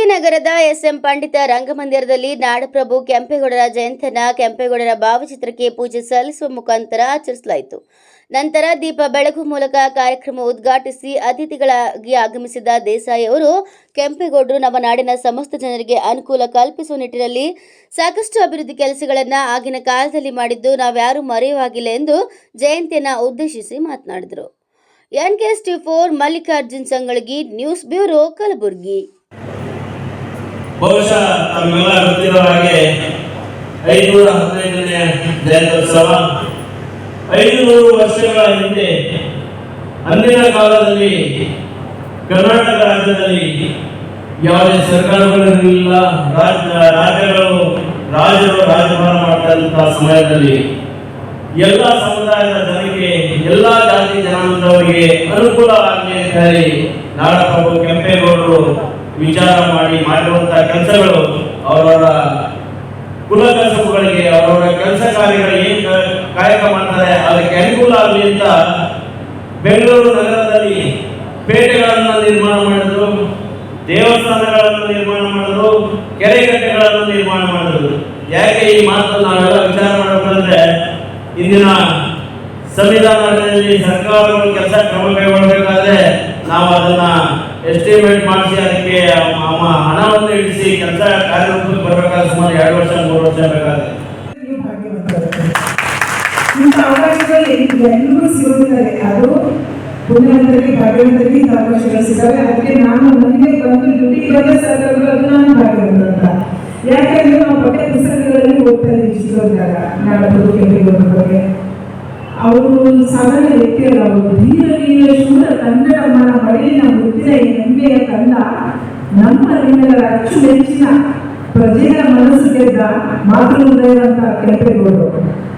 ಕೂಡ್ಲಿಗಿ ನಗರದ ಎಸ್ಎಂ ಪಂಡಿತ ರಂಗಮಂದಿರದಲ್ಲಿ ನಾಡಪ್ರಭು ಕೆಂಪೇಗೌಡರ ಜಯಂತನ ಕೆಂಪೇಗೌಡರ ಭಾವಚಿತ್ರಕ್ಕೆ ಪೂಜೆ ಸಲ್ಲಿಸುವ ಮುಖಾಂತರ ಆಚರಿಸಲಾಯಿತು. ನಂತರ ದೀಪ ಬೆಳಗು ಮೂಲಕ ಕಾರ್ಯಕ್ರಮ ಉದ್ಘಾಟಿಸಿ ಅತಿಥಿಗಳಾಗಿ ಆಗಮಿಸಿದ ದೇಸಾಯಿ ಅವರು, ಕೆಂಪೇಗೌಡರು ನಮ್ಮ ನಾಡಿನ ಸಮಸ್ತ ಜನರಿಗೆ ಅನುಕೂಲ ಕಲ್ಪಿಸುವ ನಿಟ್ಟಿನಲ್ಲಿ ಸಾಕಷ್ಟು ಅಭಿವೃದ್ಧಿ ಕೆಲಸಗಳನ್ನು ಆಗಿನ ಕಾಲದಲ್ಲಿ ಮಾಡಿದ್ದು ನಾವ್ಯಾರೂ ಮರೆಯುವಾಗಿಲ್ಲ ಎಂದು ಜಯಂತಿಯನ್ನ ಉದ್ದೇಶಿಸಿ ಮಾತನಾಡಿದರು. NKS T four Mallikarjun Sangalagi news bureau Kalaburagi. ಬಹುಶಃ ತಮಗೆಲ್ಲ ಗೊತ್ತಿರೋ ಹಾಗೆ ಐನೂರ ಹದಿನೈದನೇ ಜಯಂತ್ಯೋತ್ಸವ. ಐನೂರು ವರ್ಷಗಳ ಹಿಂದೆ ಅಂದಿನ ಕಾಲದಲ್ಲಿ ಕರ್ನಾಟಕ ರಾಜ್ಯದಲ್ಲಿ ಯಾವುದೇ ಸರ್ಕಾರಗಳಿರಲಿಲ್ಲ. ರಾಜ್ಯ, ರಾಜ್ಯಗಳು ರಾಜರು ರಾಜಭಾರ ಮಾಡಿದಂತಹ ಸಮಯದಲ್ಲಿ ಎಲ್ಲ ಸಮುದಾಯದ ಜನರಿಗೆ, ಎಲ್ಲ ಜಾತಿ ಜನಾಂಗದವರಿಗೆ ಅನುಕೂಲ ಆಗಲಿ ಅಂತ ಹೇಳಿ ನಾಡಪ್ರಭು ಕೆಂಪೇಗೌಡರು ವಿಚಾರ ಮಾಡಿ ಮಾಡಿರುವಂತಹ ಕೆಲಸಗಳು, ಅವರವರ ಕುಲ ಕಸಬುಗಳಿಗೆ ಅವರವರ ಕೆಲಸ ಕಾರ್ಯಗಳು ಏನು ಕಾಯಕ ಮಾಡ್ತಾರೆ, ಅದಕ್ಕೆ ಅನುಕೂಲ ಆಗಲಿ ಅಂತ ಬೆಂಗಳೂರು ನಗರದಲ್ಲಿ ಪೇಟೆಗಳನ್ನು ನಿರ್ಮಾಣ ಮಾಡಿದ್ರು, ದೇವಸ್ಥಾನಗಳನ್ನು ನಿರ್ಮಾಣ ಮಾಡಿದ್ರು ಕೆರೆಕಟ್ಟೆಗಳನ್ನು ನಿರ್ಮಾಣ ಮಾಡಿದ್ರು. ಯಾಕೆ ಈ ಮಾತನ್ನು ನಾವೆಲ್ಲ ವಿಚಾರ ಮಾಡಬೇಕಂದ್ರೆ ಇಂದಿನ ಸಂವಿಧಾನದಲ್ಲಿ ಸರ್ಕಾರಗಳು ಕೆಲಸ ಕ್ರಮ ಕೈಗೊಳ್ಳಬೇಕಾದ್ರೆ ನಾವು ಅದನ್ನ ಎಸ್ಟಿಮೇಟ್ ಮಾಡಿಸಿ, ಅದಕ್ಕೆ ಹಣವನ್ನು ಇಳಿಸಿ ಕೆಲಸ ಕಾರ್ಯರೂಪಕ್ಕೆ ಬರಬೇಕಾದ ಸುಮಾರು ಎರಡು ವರ್ಷ, ಮೂರು ವರ್ಷ ಬೇಕಾಗುತ್ತೆ. ಎಲ್ಲರಿಗೂ ಸಿಗುತ್ತದೆ ಅದು ಅದಕ್ಕೆ ನಾನು ಬಂದು ನಾನು ಯಾಕೆಂದ್ರೆ ನಾವು ಪಠ್ಯ ಪುಸ್ತಕಗಳಲ್ಲಿ ಓದ್ತಾ ಇದ್ದೀವಿ ನಾಡಪುರ ಕೆಂಪೇಗೌಡರ ಬಗ್ಗೆ. ಅವರು ಸಾಧಾರಣ ವ್ಯಕ್ತಿ ಅಲ್ಲ ಅವರು. ಧೀರ ವೀರ ಶೂರ ಕನ್ನಡ ಮನ ಮಡಿಲಿನ ಮುದ್ದಿನ ಈ ಹೆಮ್ಮೆಯ ಕಂದ ನಮ್ಮ ನಿಮ್ಮೆಲ್ಲರ ಅಚ್ಚುಮೆಚ್ಚಿನ ಪ್ರಜೆಯ ಮನಸ್ಸು ಗೆದ್ದ ಮಾತೃ ಹೃದಯವಂತ ಕೆಂಪೇಗೌಡರು.